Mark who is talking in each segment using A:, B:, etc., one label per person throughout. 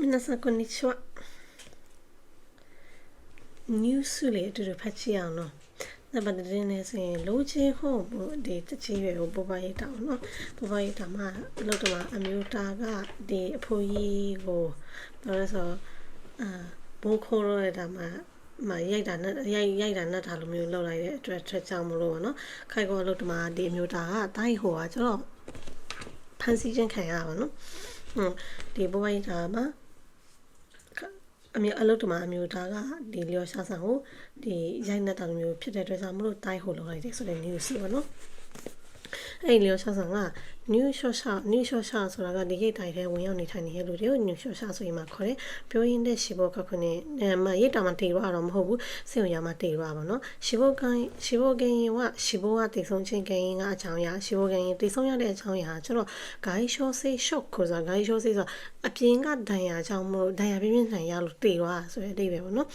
A: 皆さんこんにちはニュースလေးအတူတူဖတ်ကြည့်အောင်နော်။ဒါပတ်တဲ့နေဆိုရင်လိုချင်ဟုတ်ဒီတချီရွယ်ကိုပပရိတ်တောင်းနော်။ပပရိတ်တောင်းမှာအလုပ်တော်မှာအမျိုးသားကဒီအဖိုးကြီးကိုဘာလို့ဆိုအာဘိုးခိုးရတဲ့ဒါမှာမရိုက်တာနဲ့ရိုက်ရိုက်တာနဲ့ဒါလိုမျိုးလောက်လိုက်တဲ့အတွက်ထွက်ကြောင်မလို့ပေါ့နော်။ခိုက်ကောအလုပ်တော်မှာဒီအမျိုးသားကတိုင်းဟိုကကျွန်တော်ဖန်စီခြင်းခံရပါနော်။ဟွန်းဒီပပရိတ်တာမှာ အမျိုးအလုပ်တမအမျိုးသားကဒီလျော်ရှာဆန်ကိုဒီရိုက်နေတာမျိုးဖြစ်တဲ့အတွက်ကြောင့်မလို့တိုင်းဟိုလောက်လိုက်တယ်ဆိုတဲ့ news ပေါ့နော် အဲ့လျော်ရှာဆန်က new short shot new short shot ဆိုတာကဒီရိတ်တိုင်းထဲဝင်ရောက်နေထိုင်နေတဲ့လူတွေကို new short shot ဆိုရင်မှခေါ်တယ်ပြောရင်းတဲ့ရှီဘောကခုနေမရိတ်တာမှတေရတော့မဟုတ်ဘူးစေုံရမှတေရပါဘောနော်ရှီဘောကိုင်းရှီဘောကင်းကရှီဘောကတိတ်ဆုံးချင်းကင်းကအချောင်းရရှီဘောကင်းတိတ်ဆုံးရတဲ့အချောင်းရကျွန်တော် guy short say short ကိုဆိုတာ guy short say ဆိုတာအပြင်ကဒဏ်ရာကြောင့်မို့ဒဏ်ရာပြင်းပြင်းထန်ရလို့တေရဆိုတဲ့အဓိပ္ပာယ်ပေါ့နော်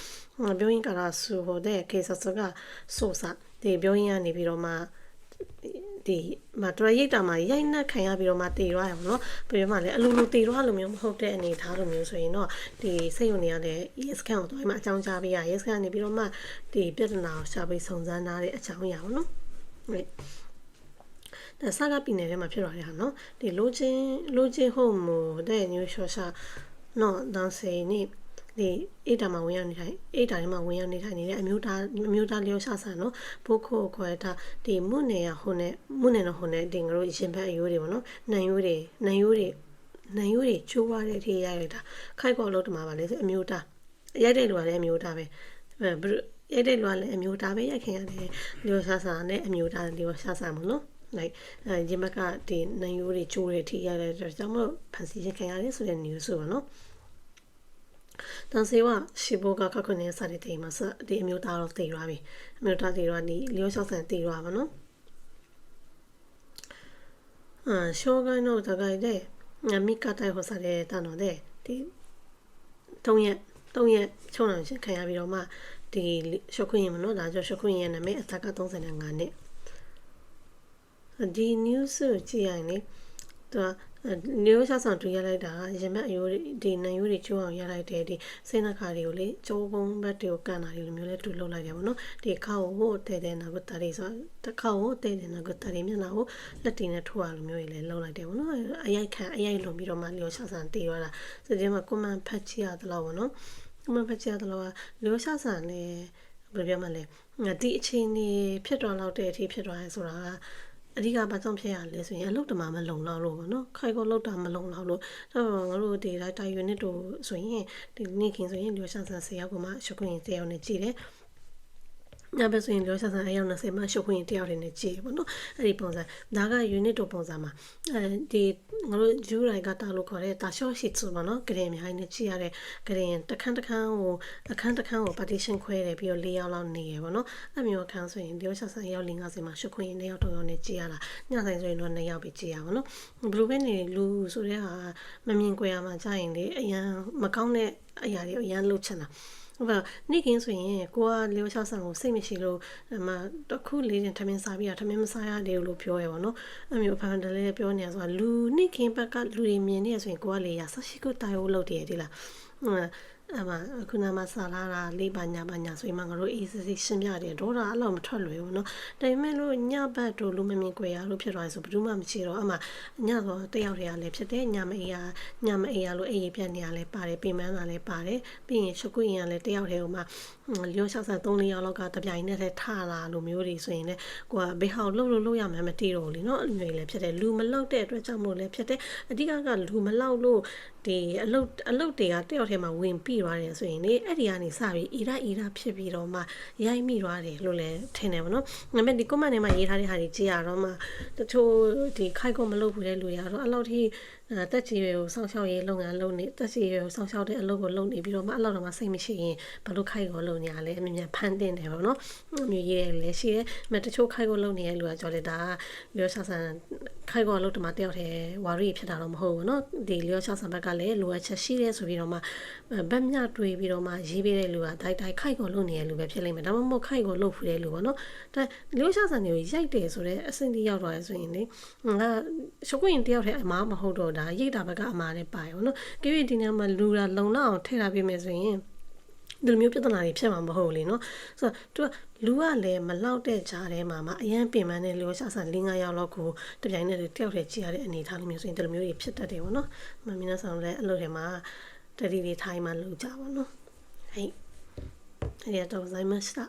A: ပြောရင်းကလာဆူဟိုတဲ့ case ဆိုကဆိုစာဒီပြောရင်းကနေပြီးတော့မှ ဒီမတော်ရိတ်တာမှာရိုက်နှက်ခံရပြီးတော့မှတည်သွားရပါတော့ပြီးတော့မှလည်းအလိုလိုတည်သွားလို့မျိုးမဟုတ်တဲ့အနေထားလိုမျိုးဆိုရင်တော့ဒီစိတ်ဝင်နေရတဲ့ yes ကန်ကိုတော့မှအကြောင်းကြားပေးရ yes ကန်နေပြီးတော့မှဒီပြဿနာကိုရှာပြီးစုံစမ်းထားတဲ့အကြောင်းအရာပေါ့နော်ဟုတ်ဒါဆာကပြည်နယ်ထဲမှာဖြစ်သွားတဲ့ဟာနော်ဒီလိုချင်းလိုချင်းဟုတ်မို့တဲ့ new short shot နော်ဒန်စေနေ ဒီအိတ်တာမှာဝင်ရောက်နေထိုင်အိတ်တာထဲမှာဝင်ရောက်နေထိုင်နေတဲ့အမျိုးသားအမျိုးသားလျောရှာဆန်နော်ဘိုးခိုခွဲတာဒီမွနေရဟိုနဲ့မွနေနော်ဟိုနဲ့ဒီငါတို့ရင်ဘတ်အယိုးတွေပေါ့နော်နံယိုးတွေနံယိုးတွေနံယိုးတွေချိုးသွားတဲ့အထိရိုက်လိုက်တာခိုက်ကောလို့တမှာပါလေအမျိုးသားရိုက်တဲ့လူကလည်းအမျိုးသားပဲအဲရိုက်တဲ့လူကလည်းအမျိုးသားပဲရိုက်ခင်ရတယ်လျောရှာဆန်နဲ့အမျိုးသားလျောရှာဆန်ပေါ့နော်လိုက်အဲရင်ဘတ်ကဒီနံယိုးတွေချိုးတဲ့အထိရိုက်တဲ့အတွက်ကြောင့်မလို့ဖန်စီရခင်ရတယ်ဆိုတဲ့ news ဆိုပါနော် တန်ဆေဝရှိဘိုကခခုနေစတဲ့တိမ်မှာစဒီအမျိုးသားတော့တိမ်ရွာပြီအမျိုးသားတိမ်ရွာနီလျောလျှောက်ဆန်တိမ်ရွာပါနော်အာရှောကိုင်းတော့တကိုင်းတဲ့မိကတိုက်ဟောစတဲ့တန်တော်တဲ့ဒီ၃ရက်၃ရက်ချုံအောင်ရှင်ခံရပြီးတော့မှဒီရှော့ခွင့်ရင်မနော်ဒါကြောင့်ရှော့ခွင့်ရင်နာမည်အသက်က35နှစ်ဒီ news ကိုကြည့်ရရင်လေသူက မျိုးရှာဆောင်တွေ့ရလိုက်တာရမက်အယိုးဒီနံယိုးတွေချိုးအောင်ရလိုက်တယ်ဒီစိတ်နှခါတွေကိုလေကျိုးကုန်းဘက်တွေကိုကန်တာတွေလိုမျိုးလဲတူလုပ်လိုက်တယ်ပေါ့နော်ဒီခါကိုတဲတဲနာကိုတာရီဆိုတခါကိုတဲတဲနာကိုတာရီမျက်နှာကိုလက်တင်နဲ့ထိုးရလိုမျိုးတွေလဲလုပ်လိုက်တယ်ပေါ့နော်အရိုက်ခံအရိုက်လုံပြီးတော့မှလျော်ရှာဆောင်တည်ရတာစကြမှာကွန်မန်ဖတ်ချရသလောက်ပေါ့နော်ကွန်မန်ဖတ်ချရသလောက်ကလျော်ရှာဆောင်လဲဘယ်လိုပြောမလဲဒီအချိန်နေဖြစ်သွားတော့တဲ့အထိဖြစ်သွားရဲဆိုတာက အဓိကဘာကြောင့်ဖြစ်ရလဲဆိုရင်အလုပ်တမမလုံလောက်လို့ပေါ့နော်ခိုင်ကောလောက်တာမလုံလောက်လို့တော့ငါတို့ဒီ data unit တို့ဆိုရင်ဒီနေ့ခင်ဆိုရင်လျှော်ရှာဆန်10ယောက်ကမှရှုပ်ခွင့်10ယောက်နဲ့ကြည့်တယ် ညဘက်ဆိုရင်လောဆဆန်အယောက်20မှရှုပ်ခွင့်တယောက်တွေနဲ့ကြည့်ပေါ့နော်အဲ့ဒီပုံစံဒါက unit တို့ပုံစံမှာအဲဒီငါတို့ဂျူရိုင်ကတာလို့ခေါ်တဲ့တာရှော့ရှစ်ဆိုပေါ့နော်ဂရင်အများကြီးနဲ့ကြည့်ရတဲ့ဂရင်တခန်းတခန်းကိုအခန်းတခန်းကို partition ခွဲတယ်ပြီးတော့၄ယောက်လောက်နေရပေါ့နော်အဲ့မျိုးအခန်းဆိုရင်လောဆဆန်အယောက်50မှာရှုပ်ခွင့်2ယောက်3ယောက်နဲ့ကြည့်ရတာညဆိုင်ဆိုရင်တော့2ယောက်ပဲကြည့်ရပါတော့ဘယ်လိုပဲနေလူဆိုတဲ့ဟာမမြင်ကြရမှာကြာရင်လေအရန်မကောင်းတဲ့အရာတွေအရန်လှုပ်ချင်တာဟုတ်ပါနေ့ကင်းဆိုရင်ကိုကလျော်ချဆောင်ကိုစိတ်မရှိလို့အမတခုလေးတင်ထမင်းစားပြီးတာထမင်းမစားရသေးဘူးလို့ပြောရပါတော့အမျိုးဖန်တလဲပြောနေရဆိုတာလူနေ့ကင်းဘက်ကလူတွေမြင်နေရဆိုရင်ကိုကလေရဆရှိကိုတိုင်ဖို့လုပ်တယ်ဒီလားဟုတ် အမခုနမှဆာလာတာလေးပါညာပါညာဆိုရင်မှငါတို့အေးစစ်စစ်ရှင်းပြတယ်ဒေါ်တာအဲ့လိုမထွက်လွယ်ဘူးเนาะဒါပေမဲ့လို့ညဘက်တို့လူမမြင်ကြွယ်ရလို့ဖြစ်သွားဆိုဘယ်သူမှမရှိတော့အမညတော့တယောက်တည်းရလည်းဖြစ်တယ်ညမအေးရညမအေးရလို့အေးပြက်နေရလည်းပါတယ်ပြင်ပန်းတာလည်းပါတယ်ပြီးရင်ရှုပ်ကွင်းရလည်းတယောက်တည်းဟိုမှာလျော့60 3ယောက်လောက်ကတပြိုင်နက်တည်းထလာလို့မျိုးတွေဆိုရင်လည်းကိုကဘေးဟောက်လှုပ်လို့လှုပ်ရမှမသိတော့ဘူးလीเนาะအမျိုးလည်းဖြစ်တယ်လူမလောက်တဲ့အတွက်ကြောင့်မို့လည်းဖြစ်တယ်အဓိကကလူမလောက်လို့ ဒီအလုတ်အလုတ်တွေကတယောက်တည်းမှာဝင်ပြီးသွားတယ်ဆိုရင်လေအဲ့ဒီကနေစပြီးအီရာအီရာဖြစ်ပြီးတော့မှရိုက်မိသွားတယ်လို့လည်းထင်တယ်ဗောနော်။ဒါပေမဲ့ဒီ comment ထဲမှာရေးထားတဲ့ဟာတွေကြည့်ရတော့မှတချို့ဒီခိုက်ကုန်မလုပ်ဘူးတဲ့လူတွေကတော့အဲ့လောက်ထိတက်ကြီးတွေကိုစောင့်ရှောက်ရေးလုပ်ငန်းလုပ်နေတက်ကြီးတွေကိုစောင့်ရှောက်တဲ့အလုပ်ကိုလုပ်နေပြီးတော့မှအဲ့လောက်တော့မှစိတ်မရှိရင်ဘလို့ခိုက်ကိုလုပ်နေရလဲအမြင်မြန်ဖန်တင်တယ်ပေါ့နော်အမျိုးရေးရလဲရှိတယ်မတချို့ခိုက်ကိုလုပ်နေတဲ့လူကကြော်တယ်ဒါကလျောဆဆန်ခိုက်ကိုလုပ်တမတယောက်တည်းဝါရီဖြစ်တာတော့မဟုတ်ဘူးနော်ဒီလျောဆဆန်ဘက်ကလည်းလိုအပ်ချက်ရှိတယ်ဆိုပြီးတော့မှဗက်မြတွေးပြီးတော့မှရေးပေးတဲ့လူကတိုက်တိုက်ခိုက်ကိုလုပ်နေတဲ့လူပဲဖြစ်လိမ့်မယ်ဒါမှမဟုတ်ခိုက်ကိုလုပ်ဖူးတဲ့လူပေါ့နော်ဒါလျောဆဆန်တွေကိုရိုက်တယ်ဆိုတော့အဆင့်တိရောက်သွားရဆိုရင်လေငါရှုပ်ခွင့်တယောက်တည်းအမားမဟုတ်တော့ဒါရိတ်တာဘက်ကအမှားနဲ့ပါရပါတော့။ကိရိဒီနာမှာလူတာလုံလောက်အောင်ထည့်ထားပေးမယ်ဆိုရင်ဒီလိုမျိုးပြဿနာတွေဖြစ်မှာမဟုတ်လေနော်ဆိုတော့သူကလူကလည်းမလောက်တဲ့ကြားထဲမှာမအရန်ပင်ပန်းတဲ့လူရှာဆန်၄၅ရောက်လောက်ကိုတပြိုင်နက်တည်းတယောက်တည်းကြည့်ရတဲ့အနေအထားလိုမျိုးဆိုရင်ဒီလိုမျိုးတွေဖြစ်တတ်တယ်ပေါ့နော်မမင်းသားဆောင်လည်းအဲ့လိုတွေမှာတတိတွေထိုင်မှလုပ်ကြပါနော်ဟဲ့အဲ့ဒီတော့ဇိုင်းမစတာ